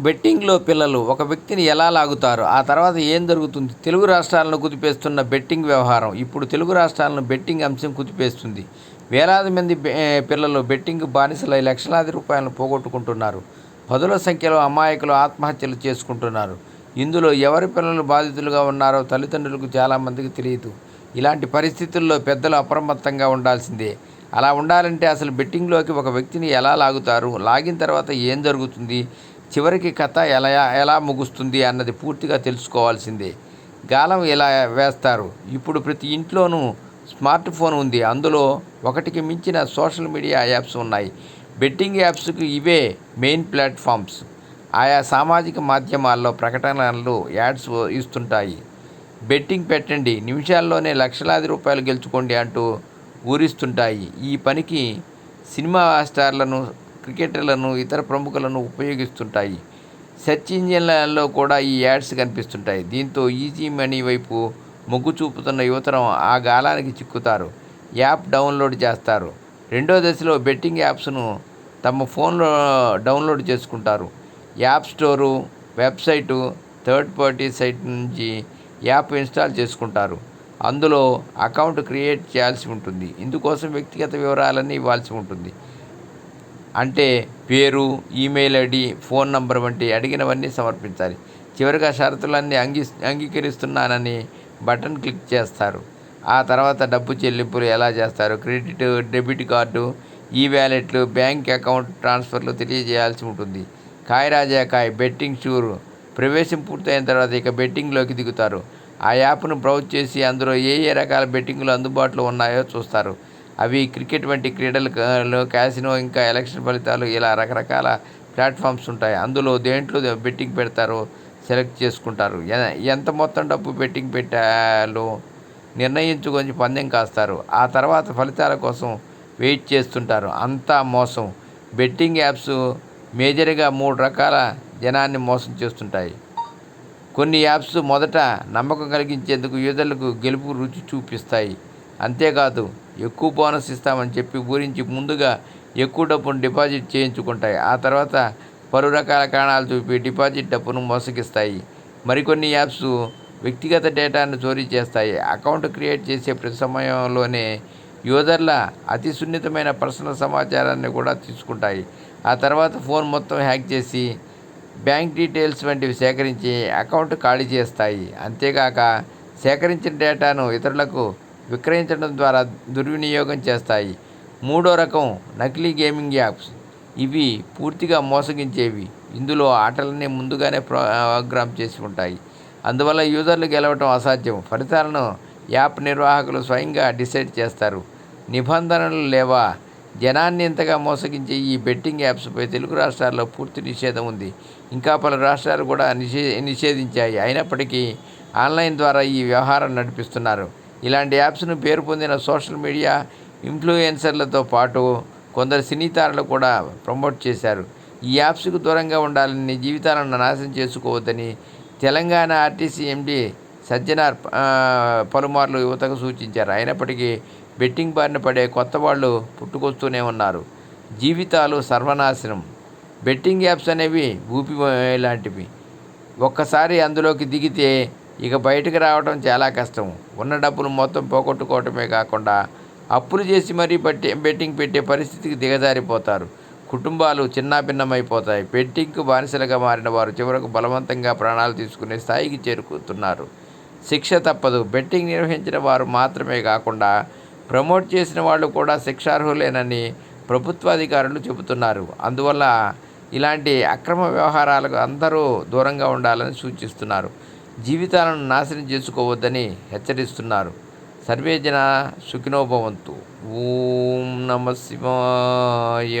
బెట్టింగ్లో పిల్లలు ఒక వ్యక్తిని ఎలా లాగుతారు? ఆ తర్వాత ఏం జరుగుతుంది? తెలుగు రాష్ట్రాలను కుదిపేస్తున్న బెట్టింగ్ వ్యవహారం. ఇప్పుడు తెలుగు రాష్ట్రాలను బెట్టింగ్ అంశం కుదిపేస్తుంది. వేలాది మంది పిల్లలు బెట్టింగ్ బానిసలై లక్షలాది రూపాయలను పోగొట్టుకుంటున్నారు. పదుల సంఖ్యలో అమాయకులు ఆత్మహత్యలు చేసుకుంటున్నారు. ఇందులో ఎవరి పిల్లలు బాధితులుగా ఉన్నారో తల్లిదండ్రులకు చాలామందికి తెలియదు. ఇలాంటి పరిస్థితుల్లో పెద్దలు అప్రమత్తంగా ఉండాల్సిందే. అలా ఉండాలంటే అసలు బెట్టింగ్లోకి ఒక వ్యక్తిని ఎలా లాగుతారు? లాగిన తర్వాత ఏం జరుగుతుంది? చివరికి కథ ఎలా ఎలా ముగుస్తుంది అన్నది పూర్తిగా తెలుసుకోవాల్సిందే. గాలం ఎలా వేస్తారు? ఇప్పుడు ప్రతి ఇంట్లోనూ స్మార్ట్ ఫోన్ ఉంది. అందులో ఒకటికి మించిన సోషల్ మీడియా యాప్స్ ఉన్నాయి. బెట్టింగ్ యాప్స్కి ఇవే మెయిన్ ప్లాట్ఫామ్స్. ఆయా సామాజిక మాధ్యమాల్లో ప్రకటనలు యాడ్స్ ఇస్తుంటాయి. బెట్టింగ్ పెట్టండి. నిమిషాల్లోనే లక్షలాది రూపాయలు గెలుచుకోండి అంటూ ఊరిస్తుంటాయి. ఈ పనికి సినిమా స్టార్లను క్రికెటర్లను ఇతర ప్రముఖులను ఉపయోగిస్తుంటాయి. సెర్చ్ ఇంజిన్లలో కూడా ఈ యాడ్స్ కనిపిస్తుంటాయి. దీంతో ఈజీ మనీ వైపు మొగ్గు చూపుతున్న యువతరం ఆ గాలానికి చిక్కుతారు. యాప్ డౌన్లోడ్ చేస్తారు. రెండో దశలో బెట్టింగ్ యాప్స్ను తమ ఫోన్లో డౌన్లోడ్ చేసుకుంటారు. App store website third party site నుంచి యాప్ ఇన్స్టాల్ చేసుకుంటారు. అందులో అకౌంట్ క్రియేట్ చేయాల్సి ఉంటుంది. ఇందుకోసం వ్యక్తిగత వివరాలన్నీ ఇవ్వాల్సి ఉంటుంది. అంటే పేరు ఈమెయిల్ ఐడి ఫోన్ నంబర్ వంటి అడిగినవన్నీ సమర్పించాలి. చివరిగా షరతులన్నీ అంగీ అంగీకరిస్తున్నానని బటన్ క్లిక్ చేస్తారు. ఆ తర్వాత డబ్బు చెల్లింపులు ఎలా చేస్తారు? క్రెడిట్ డెబిట్ కార్డు ఈ వ్యాలెట్లు బ్యాంక్ అకౌంట్ ట్రాన్స్ఫర్లు తెలియజేయాల్సి ఉంటుంది. కాయ్ రాజా కాయ్ బెట్టింగ్ షూర్. ప్రవేశం పూర్తయిన తర్వాత ఇక బెట్టింగ్లోకి దిగుతారు. ఆ యాప్ను బ్రౌజ్ చేసి అందులో ఏ ఏ రకాల బెట్టింగ్లు అందుబాటులో ఉన్నాయో చూస్తారు. అవి క్రికెట్ వంటి క్రీడలు క్యాసినో ఇంకా ఎలక్షన్ ఫలితాలు ఇలా రకరకాల ప్లాట్ఫామ్స్ ఉంటాయి. అందులో దేంట్లో బెట్టింగ్ పెడతారో సెలెక్ట్ చేసుకుంటారు. ఎ- ఎంత మొత్తం డబ్బు బెట్టింగ్ పెట్టాలో నిర్ణయించుకొని పందెం కాస్తారు. ఆ తర్వాత ఫలితాల కోసం వెయిట్ చేస్తుంటారు. అంతా మోసం. బెట్టింగ్ యాప్స్ మేజర్గా మూడు రకాల జనాన్ని మోసం చేస్తుంటాయి. కొన్ని యాప్స్ మొదట నమ్మకం కలిగించేందుకు యూజర్లకు గెలుపు రుచి చూపిస్తాయి. అంతేకాదు ఎక్కువ బోనస్ ఇస్తామని చెప్పి గురించి ముందుగా ఎక్కువ డబ్బును డిపాజిట్ చేయించుకుంటాయి. ఆ తర్వాత పలు రకాల కారణాలు చూపి డిపాజిట్ డబ్బును మోసగిస్తాయి. మరికొన్ని యాప్స్ వ్యక్తిగత డేటాను చోరీ చేస్తాయి. అకౌంట్ క్రియేట్ చేసే ప్రతి సమయంలోనే యూజర్ల అతి సున్నితమైన పర్సనల్ సమాచారాన్ని కూడా తీసుకుంటాయి. ఆ తర్వాత ఫోన్ మొత్తం హ్యాక్ చేసి బ్యాంక్ డీటెయిల్స్ వంటివి సేకరించి అకౌంట్ ఖాళీ చేస్తాయి. అంతేకాక సేకరించిన డేటాను ఇతరులకు విక్రయించడం ద్వారా దుర్వినియోగం చేస్తాయి. మూడో రకం నకిలీ గేమింగ్ యాప్స్. ఇవి పూర్తిగా మోసగించేవి. ఇందులో ఆటలన్నీ ముందుగానే ప్రోగ్రామ్ చేసి ఉంటాయి. అందువల్ల యూజర్లు గెలవటం అసాధ్యం. ఫలితాలను యాప్ నిర్వాహకులు స్వయంగా డిసైడ్ చేస్తారు. నిబంధనలు లేవా? జనాన్ని ఇంతగా మోసగించే ఈ బెట్టింగ్ యాప్స్పై తెలుగు రాష్ట్రాల్లో పూర్తి నిషేధం ఉంది. ఇంకా పలు రాష్ట్రాలు కూడా నిషే నిషేధించాయి. అయినప్పటికీ ఆన్లైన్ ద్వారా ఈ వ్యవహారం నడిపిస్తున్నారు. ఇలాంటి యాప్స్ను పేరు పొందిన సోషల్ మీడియా ఇన్ఫ్లుయెన్సర్లతో పాటు కొందరు సినీతారులు కూడా ప్రమోట్ చేశారు. ఈ యాప్స్కు దూరంగా ఉండాలని జీవితాలను నాశనం చేసుకోవద్దని తెలంగాణ ఆర్టీసీ ఎండి సజ్జనార్ పలుమార్లు యువతకు సూచించారు. అయినప్పటికీ బెట్టింగ్ బారిన పడే కొత్త వాళ్ళు పుట్టుకొస్తూనే ఉన్నారు. జీవితాలు సర్వనాశనం. బెట్టింగ్ యాప్స్ అనేవి ఊపి లాంటివి ఒక్కసారి అందులోకి దిగితే ఇక బయటకు రావడం చాలా కష్టం. ఉన్న డబ్బులు మొత్తం పోగొట్టుకోవటమే కాకుండా అప్పులు చేసి మరీ బట్టి బెట్టింగ్ పెట్టే పరిస్థితికి దిగజారిపోతారు. కుటుంబాలు చిన్నాభిన్నమైపోతాయి. బెట్టింగ్కు బానిసలుగా మారిన వారు చివరకు బలవంతంగా ప్రాణాలు తీసుకునే స్థాయికి చేరుకుతున్నారు. శిక్ష తప్పదు. బెట్టింగ్ నిర్వహించిన వారు మాత్రమే కాకుండా ప్రమోట్ చేసిన వాళ్ళు కూడా శిక్షార్హులేనని ప్రభుత్వాధికారులు చెబుతున్నారు. అందువల్ల ఇలాంటి అక్రమ వ్యవహారాలకు అందరూ దూరంగా ఉండాలని సూచిస్తున్నారు. జీవితాలను నాశనం చేసుకోవద్దని హెచ్చరిస్తున్నారు. సర్వే జన సుఖినోభవంతు. ఓం నమ శివాయ.